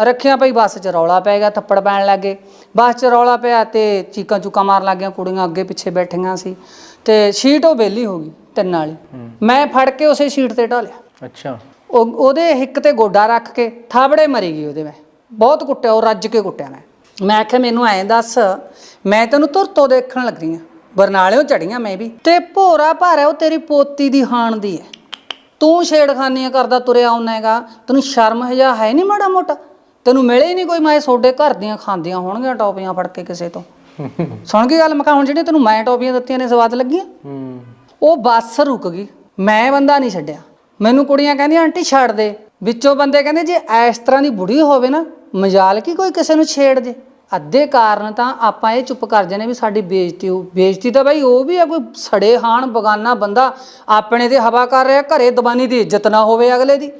ਰੱਖਿਆ ਪਈ ਬੱਸ 'ਚ ਰੌਲਾ ਪੈ ਗਿਆ ਥੱਪੜ ਪੈਣ ਲੱਗੇ ਬੱਸ 'ਚ ਰੌਲਾ ਪਿਆ ਤੇ ਚੀਕਾਂ ਚੁੱਕਾਂ ਮਾਰਨ ਲੱਗੀਆਂ ਕੁੜੀਆਂ ਅੱਗੇ ਪਿੱਛੇ ਬੈਠੀਆਂ ਸੀ। ਤੇ ਸ਼ੀਟ ਉਹ ਬੇਲੀ ਹੋ ਗਈ ਤਿੰਨ ਵਾਲੀ। ਮੈਂ ਫੜ ਕੇ ਉਸੇ ਸ਼ੀਟ ਤੇ ਢਾਲਿਆ ਅੱਛਾ। ਉਹ ਉਹਦੇ ਹਿੱਕ ਤੇ ਗੋਡਾ ਰੱਖ ਕੇ ਥਾਬੜੇ ਮਰੀ ਗਈ ਉਹਦੇ ਮੈਂ। ਬਹੁਤ ਕੁੱਟਿਆ ਉਹ ਰੱਜ ਕੇ ਕੁੱਟਿਆ ਮੈਂ। ਮੈਂ ਆਖਿਆ ਮੈਨੂੰ ਐਂ ਦੱਸ ਮੈਂ ਤੈਨੂੰ ਤੁਰ ਤੋਂ ਦੇਖਣ ਲੱਗ ਆ। ਬਰਨਾਲਿਓ ਚੜੀਆਂ ਮੈਂ ਵੀ। ਤੇ ਭੋਰਾ ਭਾਰਾ ਉਹ ਤੇਰੀ ਪੋਤੀ ਦੀ ਹਾਣ ਦੀ ਹੈ। ਤੂੰ ਛੇੜਖਾਨੀਆਂ ਕਰਦਾ ਤੁਰਿਆ ਆਉਣਾ ਹੈਗਾ। ਤੈਨੂੰ ਸ਼ਰਮ ਹਜਾ ਹੈ ਨਹੀਂ ਮਾੜਾ ਮੋਟਾ? ਤੈਨੂੰ ਮਿਲੇ ਹੀ ਨਹੀਂ ਕੋਈ, ਮੈਂ ਤੁਹਾਡੇ ਘਰ ਦੀਆਂ ਖਾਂਦੀਆਂ ਹੋਣਗੀਆਂ ਟੌਪੀਆਂ ਫੜ ਕੇ ਕਿਸੇ ਤੋਂ। ਸੁਣ ਗਈ ਗੱਲ, ਮੈਂ ਕਿਹਾ ਹੁਣ ਜਿਹੜੀਆਂ ਤੈਨੂੰ ਮੈਂ ਟੌਪੀਆਂ ਦਿੱਤੀਆਂ ਨੇ, ਸਵਾਦ ਲੱਗੀਆਂ? ਉਹ ਬੱਸ ਰੁਕ ਗਈ। ਮੈਂ ਬੰਦਾ ਨਹੀਂ ਛੱਡਿਆ। ਮੈਨੂੰ ਕੁੜੀਆਂ ਕਹਿੰਦੀਆਂ, ਆਂਟੀ, ਛੱਡ ਦੇ। ਵਿੱਚੋਂ ਬੰਦੇ ਕਹਿੰਦੇ, ਜੇ ਇਸ ਤਰ੍ਹਾਂ ਦੀ ਬੁੜੀ ਹੋਵੇ ਨਾ, ਮਜਾਲ ਕੀ ਕੋਈ ਕਿਸੇ ਨੂੰ ਛੇੜ ਦੇ? ਅੱਧੇ ਕਾਰਨ ਤਾਂ ਆਪਾਂ ਇਹ ਚੁੱਪ ਕਰ ਜਾਂਦੇ ਵੀ ਸਾਡੀ ਬੇਇੱਜ਼ਤੀ ਹੋ ਬੇਇੱਜ਼ਤੀ ਤਾਂ ਬਾਈ ਉਹ ਵੀ ਆ, ਕੋਈ ਸੜੇ ਹਾਣ ਬਗਾਨਾ ਬੰਦਾ ਆਪਣੇ ਤੇ ਹਵਾ ਕਰ ਰਿਹਾ, ਘਰੇ ਦਬਾਨੀ ਦੀ ਇੱਜ਼ਤ ਨਾ ਹੋਵੇ ਅਗਲੇ ਦੀ।